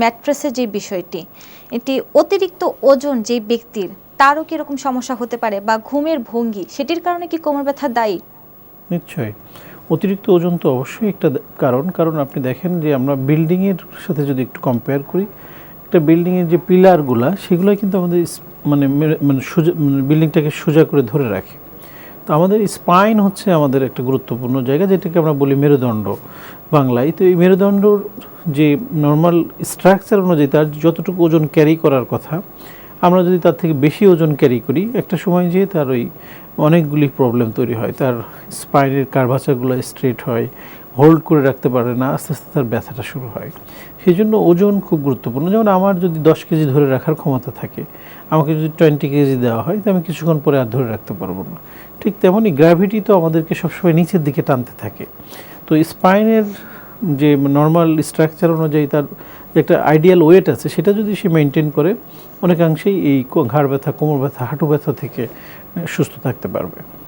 ম্যাট্রেসের যে বিষয়টি, এটি অতিরিক্ত ওজন যে ব্যক্তির, তারও কি এরকম সমস্যা হতে পারে বা ঘুমের ভঙ্গি, সেটির কারণে কি কোমর ব্যথা দায়ী? নিশ্চয়ই। অতিরিক্ত ওজন তো অবশ্যই একটা কারণ কারণ আপনি দেখেন যে আমরা বিল্ডিংয়ের সাথে যদি একটু কম্পেয়ার করি, একটা বিল্ডিংয়ের যে পিলারগুলা সেগুলো কিন্তু আমাদের মানে মানে সোজা মানে বিল্ডিংটাকে সোজা করে ধরে রাখে। তো আমাদের স্পাইন হচ্ছে আমাদের একটা গুরুত্বপূর্ণ জায়গা, যেটাকে আমরা বলি মেরুদণ্ড বাংলায়। তো এই মেরুদণ্ডর যে নর্মাল স্ট্রাকচার অনুযায়ী তার যতটুকু ওজন ক্যারি করার কথা, আমরা যদি তার থেকে বেশি ওজন ক্যারি করি, একটা সময় যেয়ে তার ওই অনেকগুলি প্রবলেম তৈরি হয়। তার স্পাইনের কার্ভাচারগুলো স্ট্রেট হয় হোল্ড করে রাখতে পারে না, আস্তে আস্তে তার ব্যথাটা শুরু হয়। সেই জন্য ওজন খুব গুরুত্বপূর্ণ। যেমন আমার যদি দশ কেজি ধরে রাখার ক্ষমতা থাকে, আমাকে যদি টোয়েন্টি কেজি দেওয়া হয় তো আমি কিছুক্ষণ পরে আর ধরে রাখতে পারব না। ঠিক তেমনই গ্র্যাভিটি তো আমাদেরকে সবসময় নিচের দিকে টানতে থাকে। তো স্পাইনের যে নর্মাল স্ট্রাকচার অনুযায়ী তার একটা আইডিয়াল ওয়েট আছে, সেটা যদি সে মেনটেন করে, অনেকাংশেই এই ঘাড় ব্যথা, কোমর ব্যথা, হাঁটু ব্যথা থেকে সুস্থ থাকতে পারবে।